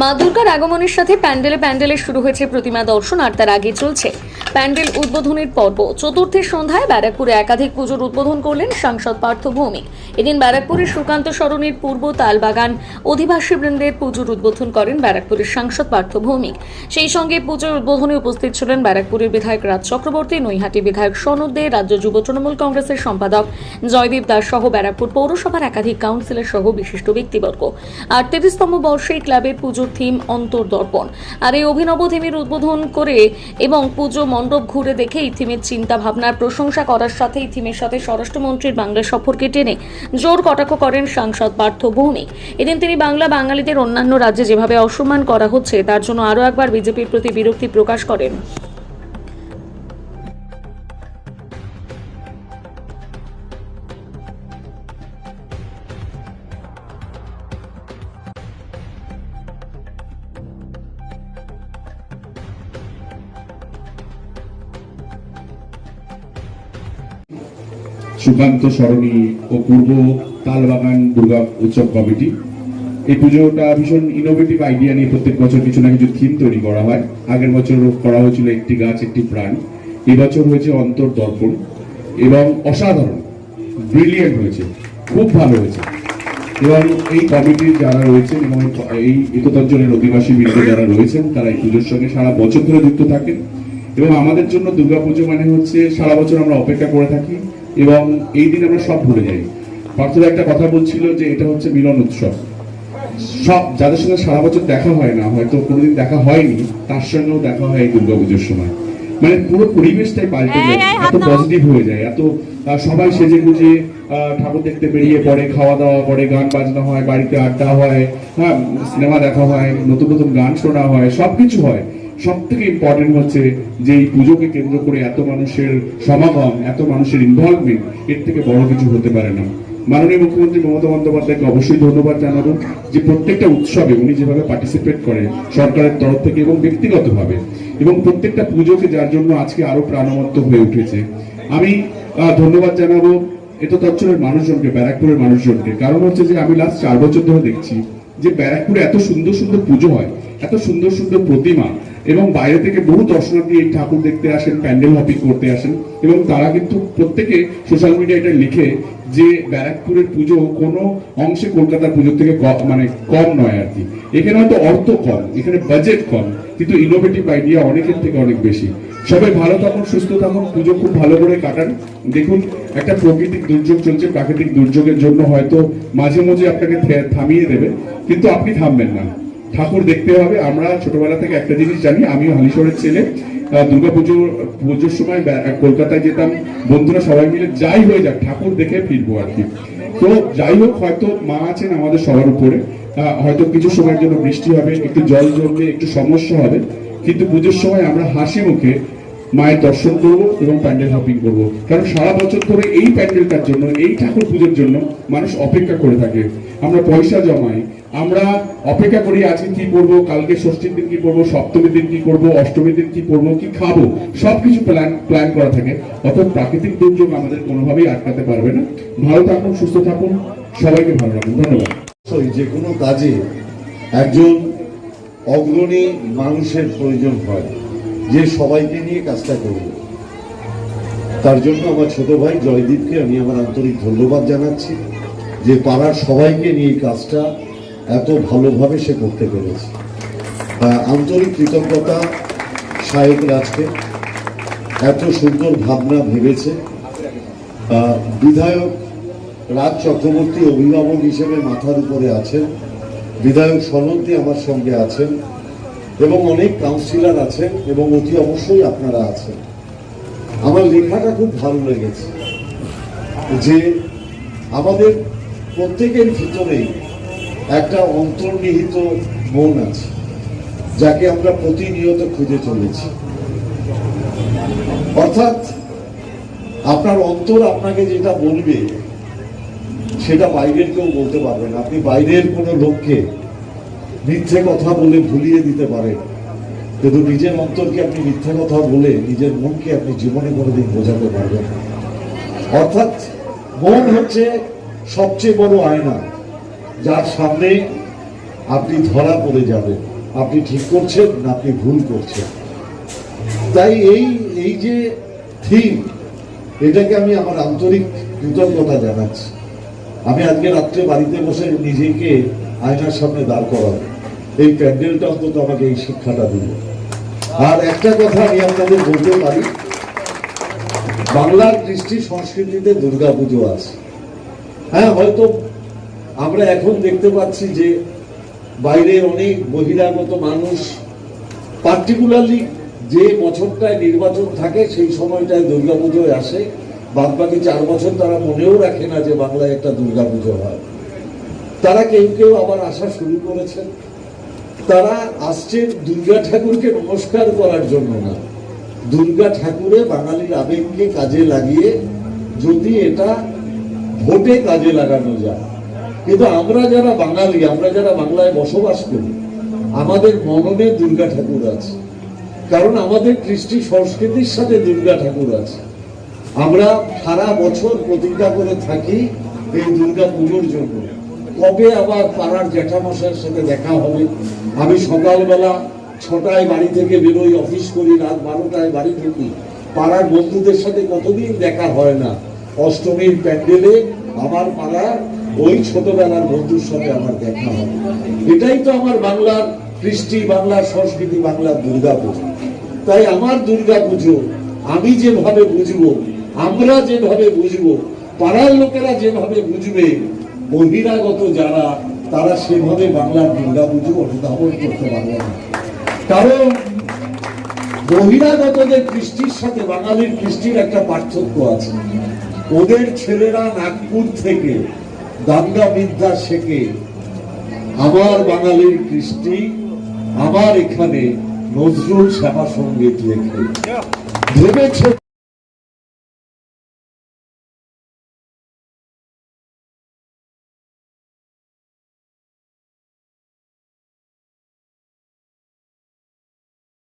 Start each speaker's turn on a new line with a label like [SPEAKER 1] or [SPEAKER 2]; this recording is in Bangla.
[SPEAKER 1] মা দুর্গার আগমনের সাথে প্যান্ডেলে প্যান্ডেলে শুরু হয়েছে প্রতিমা দর্শন আর তার আগে চলছে প্যান্ডেল উদ্বোধনের পর্ব। চতুর্থের সন্ধ্যায় ব্যারাকপুরে একাধিক পুজোর উদ্বোধন করলেন সাংসদ পার্থ ভৌমিক। এদিন ব্যারাকপুরের সুকান্ত সরণির পূর্ব তালবাগান অধিবাসী বৃন্দের পুজোর উদ্বোধন করেন ব্যারাকপুরের সাংসদ পার্থ ভৌমিক। সেই সঙ্গে পুজোর উদ্বোধনে উপস্থিত ছিলেন ব্যারাকপুরের বিধায়ক রাজ চক্রবর্তী, নৈহাটি বিধায়ক সনদ দে, রাজ্য যুব তৃণমূল কংগ্রেসের সম্পাদক জয়দীপ দাস সহ ব্যারাকপুর পৌরসভার একাধিক কাউন্সিলর সহ বিশিষ্ট ব্যক্তিবর্গ। আটত্রিশতম বর্ষে ক্লাবের পুজোর থিম অন্তর্দর্পণ। আর এই অভিনব থিমের উদ্বোধন করে এবং পুজো মণ্ডপ ঘুরে দেখে এই থিমের চিন্তা ভাবনার প্রশংসা করার সাথে এই থিমের সাথে স্বরাষ্ট্রমন্ত্রীর বাংলা সফরকে টেনে জোর কটাক্ষ করেন সাংসদ পার্থ ভৌমিক। এদিন তিনি বাংলা বাঙালিদের অন্যান্য রাজ্যে যেভাবে অসম্মান করা হচ্ছে, তার জন্য আরও একবার বিজেপির প্রতি বিরক্তি প্রকাশ করেন।
[SPEAKER 2] সুকান্ত সরণী ও পূর্ব তালবাগান দুর্গা উৎসব কমিটি। এই পুজোটা ভীষণ ইনোভেটিভ আইডিয়া নিয়ে প্রত্যেক বছর কিছু না কিছু থিম তৈরি করা হয়। আগের বছর করা হয়েছিল একটি গাছ, একটি প্রাণ। এবছর হয়েছে অন্তর দর্পণ। এবং অসাধারণ। ব্রিলিয়েন্ট হয়েছে। খুব ভালো হয়েছে। এবং এই কমিটির যারা রয়েছেন এবং এই একতাঞ্চলের অধিবাসী বৃন্দ যারা রয়েছেন, তারা এই পুজোর সঙ্গে সারা বছর ধরে যুক্ত থাকেন। এবং আমাদের জন্য দুর্গাপুজো মানে হচ্ছে সারা বছর আমরা অপেক্ষা করে থাকি। এবং এই দিন আমরা সব ভুলে যাই। পার্থদা একটা কথা বলছিল যে এটা হচ্ছে মিলন উৎসব। সব যাদের সঙ্গে সারা বছর দেখা হয় না হয়তো কোনোদিন দেখা হয়নি তার সঙ্গেও দেখা হয় এই দুর্গাপুজোর সময়। মানে পুরো পরিবেশটাই পাল্টে যায় এত পজিটিভ হয়ে যায় এত সবাই সেজে গুজে আহ, ঠাকুর দেখতে বেরিয়ে পড়ে খাওয়া দাওয়া করে গান বাজনা হয় বাড়িতে আড্ডা হয় হ্যাঁ সিনেমা দেখা হয় নতুন নতুন গান শোনা হয় সবকিছু হয়। সব থেকে ইম্পর্টেন্ট হচ্ছে যে এই পুজোকে কেন্দ্র করে এত মানুষের সমাগম, এত মানুষের ইনভলভমেন্ট এর থেকে বড় কিছু হতে পারে না। মাননীয় মুখ্যমন্ত্রী মমতা বন্দ্যোপাধ্যায়কে অবশ্যই ধন্যবাদ জানাব যে প্রত্যেকটা উৎসবে উনি যেভাবে পার্টিসিপেট করেন সরকারের তরফ থেকে এবং ব্যক্তিগতভাবে, এবং প্রত্যেকটা পুজোকে যার জন্য আজকে আরও প্রাণবন্ত হয়ে উঠেছে। আমি ধন্যবাদ জানাব এটা তচ্ছলের মানুষজনকে, ব্যারাকপুরের মানুষজনকে। কারণ হচ্ছে যে আমি লাস্ট চার বছর ধরে দেখছি যে ব্যারাকপুরে এত সুন্দর সুন্দর পুজো হয়, এত সুন্দর সুন্দর প্রতিমা এবং বাইরে থেকে বহু দর্শনার্থী এই ঠাকুর দেখতে আসেন, প্যান্ডেল হপিং করতে আসেন এবং তারা কিন্তু প্রত্যেকে সোশ্যাল মিডিয়া এটা লিখে যে ব্যারাকপুরের পুজো কোনো অংশে কলকাতার পুজোর থেকে মানে কম নয় আর কি। এখানে হয়তো অর্থ কম, এখানে বাজেট কম, কিন্তু ইনোভেটিভ আইডিয়া অনেকের থেকে অনেক বেশি। সবাই ভালো থাকুন, সুস্থ থাকুন, পুজো খুব ভালো করে কাটান। দেখুন, একটা প্রাকৃতিক দুর্যোগ চলছে, প্রাকৃতিক দুর্যোগের জন্য হয়তো মাঝে মাঝে আপনাকে থামিয়ে দেবে, কিন্তু আপনি থামবেন না। ঠাকুর দেখতে হবে। আমরা ছোটবেলা থেকে একটা জিনিস জানি আমিও হালিশহরের ছেলে। আহ, দুর্গাপুজো পুজোর সময় কলকাতায় যেতাম বন্ধুরা সবাই মিলে যাই হয়ে যাক ঠাকুর দেখে ফিরবো আর কি। তো যাই হোক হয়তো মা আছেন আমাদের সবার উপরে। হয়তো কিছু সময়ের জন্য বৃষ্টি হবে একটু জল জমবে একটু সমস্যা হবে। কিন্তু পুজোর সময় আমরা হাসি মুখে মায়ের দর্শন করব এবং প্যান্ডেল হপিং করব। কারণ সারা বছর ধরে এই প্যান্ডেলটার জন্য এই ঠাকুর পুজোর জন্য মানুষ অপেক্ষা করে থাকে। আমরা পয়সা জমাই আমরা অপেক্ষা করি আজকে কি করব, কালকে ষষ্ঠীর দিন কি করব, সপ্তমীর দিন কি করব, অষ্টমীর দিন কি করব, কি খাব, সবকিছু প্ল্যান প্ল্যান করা থাকে। অর্থাৎ প্রাকৃতিক দুর্যোগ আমাদের কোনোভাবেই আটকাতে পারবে না। ভালো থাকুন, সুস্থ থাকুন, সবাইকে ভালো রাখুন। ধন্যবাদ।
[SPEAKER 3] যে কোনো কাজে একজন অগ্রণী মানুষের প্রয়োজন হয়, যে সবাইকে নিয়ে কাজটা করবে। তার জন্য আমার ছোট ভাই জয়দীপকে আমি আমার আন্তরিক ধন্যবাদ জানাচ্ছি, যে পাড়ার সবাইকে নিয়ে কাজটা এত ভালোভাবে সে করতে পেরেছে। আন্তরিক কৃতজ্ঞতা সাহেব রাজকে। এত সুন্দর ভাবনা ভেবেছে। বিধায়ক রাজ চক্রবর্তী অভিভাবক হিসেবে মাথার উপরে আছেন। বিধায়ক সনন্দী আমার সঙ্গে আছেন এবং অনেক কাউন্সিলর আছেন এবং অতি অবশ্যই আপনারা আছেন। আমার লেখাটা খুব ভালো লেগেছে যে আমাদের প্রত্যেকের ভিতরেই একটা অন্তর্নিহিত মন আছে, যাকে আমরা প্রতিনিয়ত খুঁজে চলেছি। অর্থাৎ আপনার অন্তর আপনাকে যেটা বলবে, সেটা বাইরের কেউ বলতে পারবে না। আপনি বাইরের কোনো লোককে মিথ্যে কথা বলে ভুলিয়ে দিতে পারেন। কিন্তু নিজের অন্তরকে আপনি মিথ্যে কথা বলে নিজের মনকে আপনি জীবনে কোনোদিন বোঝাতে পারবেন অর্থাৎ মন হচ্ছে সবচেয়ে বড় আয়না। যার সামনে আপনি ধরা পড়ে যাবেন। আপনি ঠিক করছেন না আপনি ভুল করছেন। তাই এই এই যে থিম এটাকে আমি আমার আন্তরিক কৃতজ্ঞতা জানাচ্ছি। আমি আজকে রাত্রে বাড়িতে বসে নিজেকে আয়নার সামনে দাঁড় করাবো। এই প্যান্ডেলটা অন্তত আমাকে এই শিক্ষাটা দিল আর একটা কথা আমি আপনাদের বলতে পারি, বাংলার কৃষ্টি সংস্কৃতিতে দুর্গাপুজো আছে। হ্যাঁ হয়তো আমরা এখন দেখতে পাচ্ছি যে বাইরে অনেক বহিরাগত মানুষ পার্টিকুলারলি যে বছরটায় নির্বাচন থাকে সেই সময়টায় দুর্গাপুজোয় আসে। বাদ বাকি চার বছর তারা মনেও রাখে না যে বাংলায় একটা দুর্গাপুজো হয়। তারা কেউ কেউ আবার আসা শুরু করেছেন। তারা আসছেন দুর্গা ঠাকুরকে নমস্কার করার জন্য না। দুর্গা ঠাকুরে বাঙালির আবেগকে কাজে লাগিয়ে যদি এটা ভোটে কাজে লাগানো যায় কিন্তু আমরা যারা বাঙালি, আমরা যারা বাংলায় বসবাস করি, আমাদের মননে দুর্গা ঠাকুর আছে। কারণ আমাদের কৃষ্টি সংস্কৃতির সাথে দুর্গা ঠাকুর আছে। আমরা সারা বছর প্রতিজ্ঞা করে থাকি এই দুর্গা পুজোর জন্য। কবে আবার পাড়ার জ্যাঠামশাইয়ের সাথে দেখা হবে? আমি সকালবেলা ছটায় বাড়ি থেকে বেরোই, অফিস করি, রাত বারোটায় বাড়ি ঢুকি পাড়ার বন্ধুদের সাথে কতদিন দেখা হয় না? অষ্টমীর প্যান্ডেলে আমার পাড়ার ওই ছোটবেলার বন্ধুর সাথে আমার দেখা হবে এটাই তো আমার বাংলার কৃষ্টি, বাংলার সংস্কৃতি, বাংলার দুর্গা পুজো তাই আমার দুর্গা পুজো আমি যেভাবে বুঝব, আমরা যেভাবে বুঝব, পাড়ার লোকেরা যেভাবে বুঝবে, বহিরাগত যারা, তারা সেভাবে বাংলার দুর্গা পুজো অনুধাবন করতে পারবে না। কারণ বহিরাগতদের কৃষ্টির সাথে বাঙালির কৃষ্টির একটা পার্থক্য আছে। ওদের ছেলেরা নাগপুর থেকে দাঙ্গা বিদ্যা শেখে আমার বাঙালির কৃষ্টি আমার এখানে নজরুল শ্যামা সংগীত লেখে। ভেবেছে